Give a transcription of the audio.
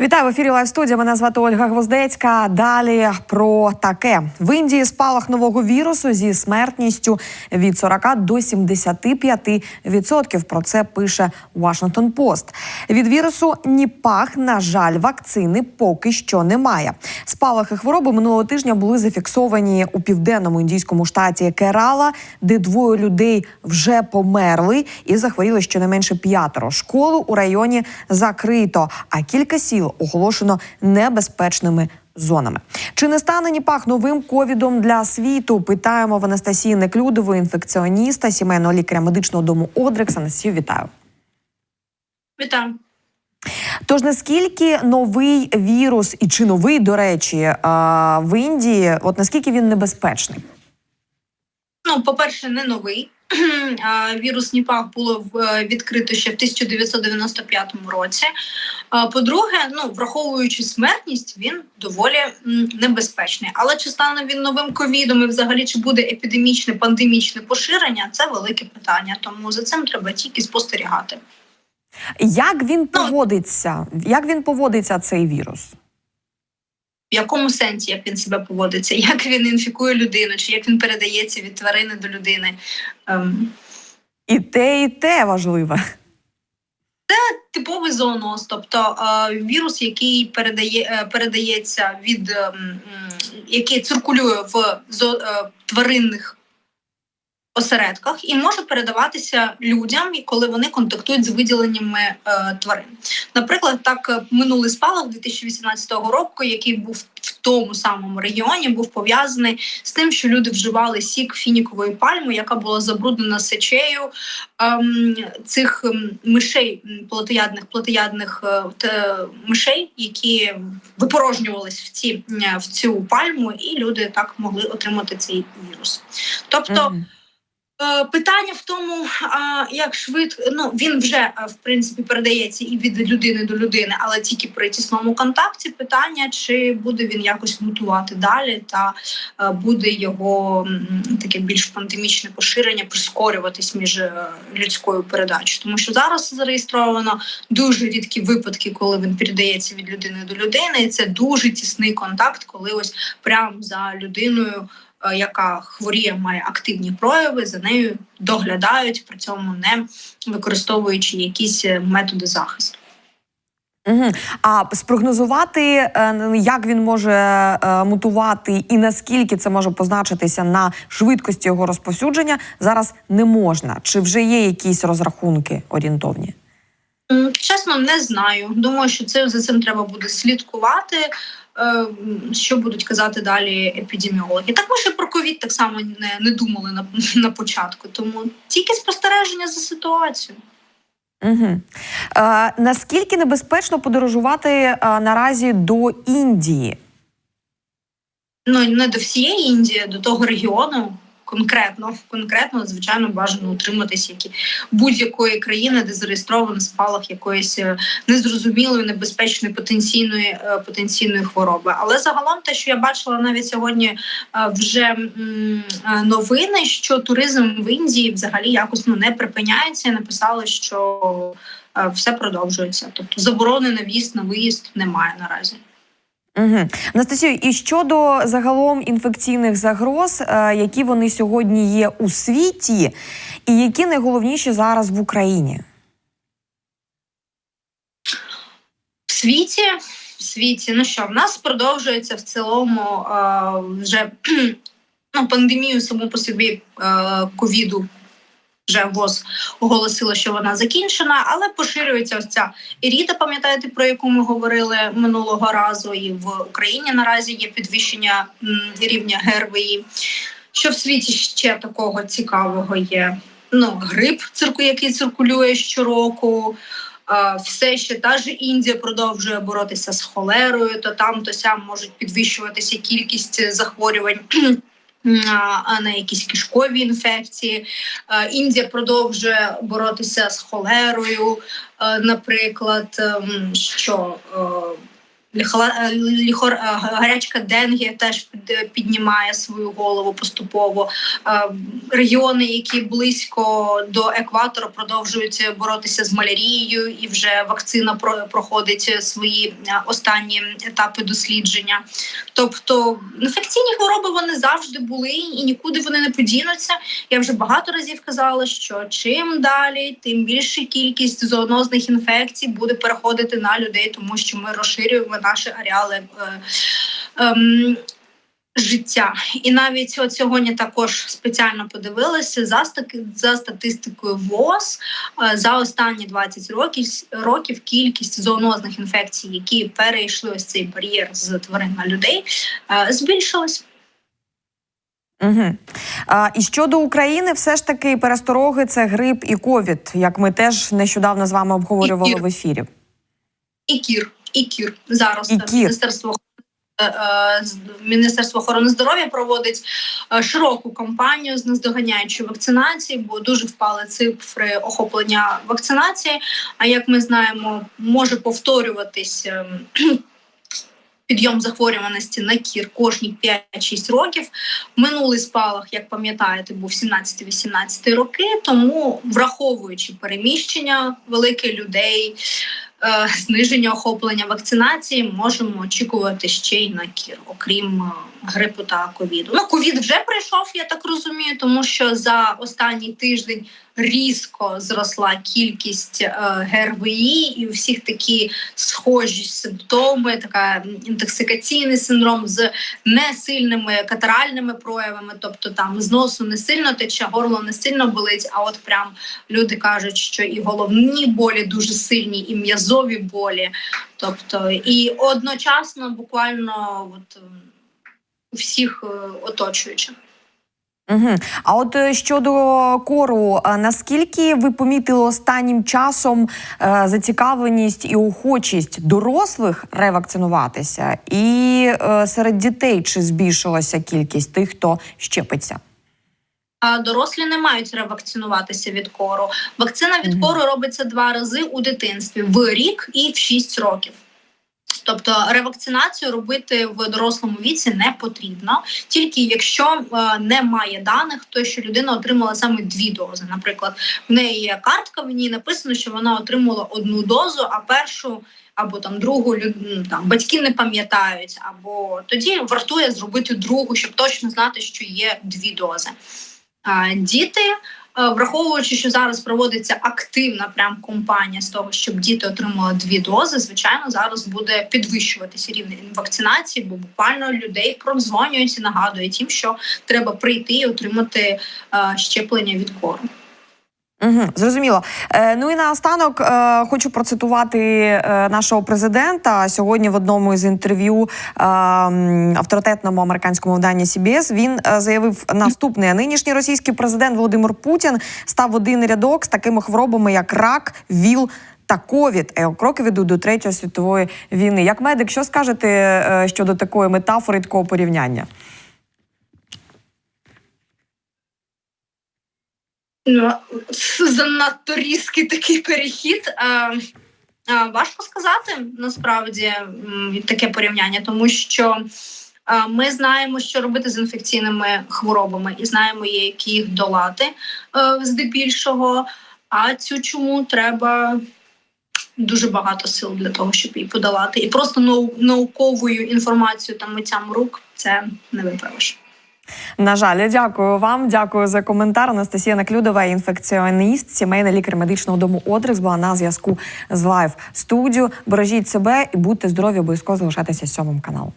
Вітаю в ефірі Лайв студія. Мене звати Ольга Гвоздецька. Далі про таке в Індії спалах нового вірусу зі смертністю від 40 до 75 відсотків. Про це пише Washington Post. Від вірусу Ніпах, на жаль, вакцини поки що немає. Спалахи хвороби минулого тижня були зафіксовані у південному індійському штаті Керала, де двоє людей вже померли і захворіли щонайменше п'ятеро. Школу у районі закрито, а кілька сіл оголошено небезпечними зонами. Чи не стане Ніпах новим ковідом для світу? Питаємо в Анастасії Неклюдової, інфекціоніста, сімейного лікаря медичного дому Одрекс. Анастасію, вітаю. Вітаю. Тож наскільки новий вірус, і чи новий, до речі, в Індії, от наскільки він небезпечний? Ну, по-перше, не новий. Вірус Ніпах було е, відкрито ще в 1995 році. По-друге, ну враховуючи смертність, він доволі небезпечний. Але чи стане він новим ковідом і взагалі чи буде епідемічне пандемічне поширення? Це велике питання. Тому за цим треба тільки спостерігати. Як він поводиться? Як він поводиться цей вірус? В якому сенсі як він себе поводиться, як він інфікує людину, чи як він передається від тварини до людини? Ем, І те, і те важливе. типовий зооноз, тобто е, вірус, який передає, е, передається від е, який циркулює в зо, е, тваринних осередках і може передаватися людям, коли вони контактують з виділеннями е, тварин. Наприклад, так е, минулий спалах 2018 року, який був в тому самому регіоні, був пов'язаний з тим, що люди вживали сік фінікової пальми, яка була забруднена сечею ем, цих ем, мишей, плотоядних плотоядних е, мишей, які випорожнювались в ці е, в цю пальму, і люди так могли отримати цей вірус. Тобто. Мгм. Е, Питання в тому, як швидко ну він вже е, в принципі передається і від людини до людини, але тільки при тісному контакті. Питання, чи буде він якось мутувати далі, та е, буде його таке більш пандемічне поширення прискорюватись між е, людською передачею, тому що зараз зареєстровано дуже рідкі випадки, коли він передається від людини до людини, і це дуже тісний контакт, коли ось прямо за людиною е, яка хворіє, має активні прояви, за нею доглядають, при цьому не використовуючи якісь е, методи захисту. Мгм. А спрогнозувати, е, як він може е, мутувати і наскільки це може позначитися на швидкості його розповсюдження, зараз не можна. Чи вже є якісь розрахунки орієнтовні? Чесно, не знаю. Думаю, що це за цим треба буде слідкувати. Е, Що будуть казати далі епідеміологи? Так ми ще про ковід так само не, не думали на, на початку. Тому тільки спостереження за ситуацією. Угу. А, наскільки небезпечно подорожувати а, наразі до Індії? Ну не до всієї Індії, до того регіону. Конкретно, конкретно, звичайно, бажано утриматися які будь-якої країни, де зареєстрований спалах якоїсь е, незрозумілої, небезпечної потенційної е, потенційної хвороби. Але загалом, те, що я бачила навіть сьогодні, е, вже новини, що туризм в Індії взагалі якось ну не припиняється. і Написали, що все продовжується. Тобто заборони на в'їзд на виїзд немає наразі. Угу. Анастасію, і щодо загалом інфекційних загроз, е, які вони сьогодні є у світі, і які найголовніші зараз в Україні? В світі, в світі, ну що, в нас продовжується в цілому е, вже ну, пандемію саму по собі е, ковіду. Вже ВОЗ оголосила, що вона закінчена, але поширюється ось ця іріда, пам'ятаєте, про яку ми говорили минулого разу, і в Україні наразі є підвищення рівня ГРВІ. Що в світі ще такого цікавого є? Ну, грип, який циркулює щороку. Все ще та ж Індія продовжує боротися з холерою, то там, то сям можуть підвищуватися кількість захворювань. На якісь кишкові інфекції. Е, Індія продовжує боротися з холерою, е, наприклад, ем, що Ліхла- е, ліхор, е, гарячка денге теж під- піднімає свою голову поступово. Е, Регіони, які близько до екватора, продовжують боротися з малярією, і вже вакцина про- проходить свої останні етапи дослідження. Тобто інфекційні хвороби вони завжди були і нікуди вони не подінуться. Я вже багато разів казала, що чим далі, тим більша кількість зоонозних інфекцій буде переходити на людей, тому що ми розширюємо наші ареали. Е, ем, Життя, і навіть от сьогодні також спеціально подивилася за за статистикою ВОЗ е, за останні 20 років років кількість зоонозних інфекцій, які перейшли ось цей бар'єр з тварин на людей, е, збільшилась. Угу. А, і щодо України, все ж таки перестороги це грип і ковід, як ми теж нещодавно з вами обговорювали І в ефірі. І кір, і кір зараз І е, кір. міністерство. е, е, Міністерство охорони здоров'я проводить е, широку кампанію з наздоганяючої вакцинації, бо дуже впали цифри охоплення вакцинації. А як ми знаємо, може повторюватись ем, підйом захворюваності на кір кожні 5-6 років. Минулий спалах, як пам'ятаєте, був 17-18 роки. Тому, враховуючи переміщення великих людей, зниження охоплення вакцинації, можемо очікувати ще й на кір, окрім е, грипу та ковіду. Ну, ковід вже прийшов, я так розумію, тому що за останній тиждень різко зросла кількість е, ГРВІ, і всіх такі схожі симптоми, така інтоксикаційний синдром з несильними катаральними проявами, тобто там з носу не сильно тече, горло не сильно болить. А от прям люди кажуть, що і головні болі дуже сильні, і м'язові болі. Тобто, і одночасно буквально от ем, у всіх е, оточуючих. Угу. А от е, щодо кору, е, наскільки ви помітили останнім часом зацікавленість і охочість дорослих ревакцинуватися, і серед дітей чи збільшилася кількість тих, хто щепиться? А дорослі не мають ревакцинуватися від кору. Вакцина від кору робиться два рази у дитинстві в рік і в 6 років. Тобто ревакцинацію робити в дорослому віці не потрібно, тільки якщо е, немає даних, то що людина отримала саме дві дози. Наприклад, в неї є картка, в ній написано, що вона отримала одну дозу, а першу або там другу люд- ну, там батьки не пам'ятають, або тоді вартує зробити другу, щоб точно знати, що є дві дози. Діти, е, враховуючи, що зараз проводиться активна прям компанія з того, щоб діти отримали дві дози, звичайно, зараз буде підвищуватися рівень вакцинації, бо буквально людей продзвонюють і нагадують їм, що треба прийти і отримати е, щеплення від кору. Угу, зрозуміло. Е, ну і наостанок е, хочу процитувати е, нашого президента сьогодні в одному із інтерв'ю е, авторитетному американському виданні CBS Він е, заявив наступне: нинішній російський президент Володимир Путін став один рядок з такими хворобами, як рак, ВІЛ. Та ковід е, кроки ведуть до третьої світової війни. Як медик, що скажете е, щодо такої метафори такого порівняння? Ну, занадто різкий такий перехід. Е, е, важко сказати насправді таке порівняння, тому що е, ми знаємо, що робити з інфекційними хворобами, і знаємо, як їх долати е, здебільшого. А цю чому треба дуже багато сил для того, щоб її подолати. І просто нау- науковою інформацією та миттям рук це не виправиш. На жаль, дякую вам. Дякую за коментар. Анастасія Наклюдова, інфекціоніст, сімейний лікар медичного дому Одрекс, була на зв'язку з лайв студію. Бережіть себе і будьте здорові, обов'язково залишайтеся сьомим каналом.